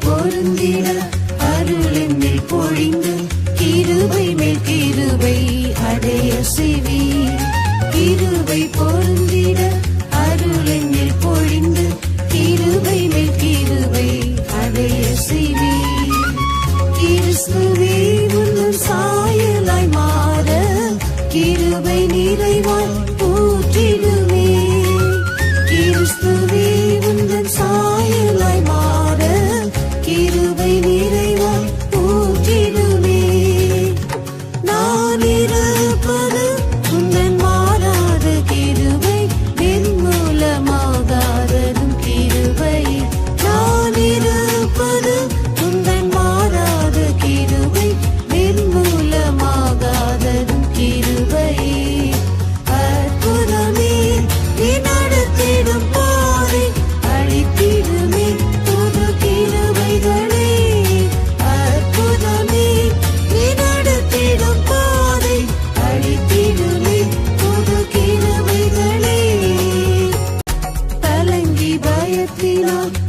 பொருந்திட அருளென்னில் பொழிந்து கிருபை மேல் கிருபை அடைய செவி. கிருபை பொரு Love.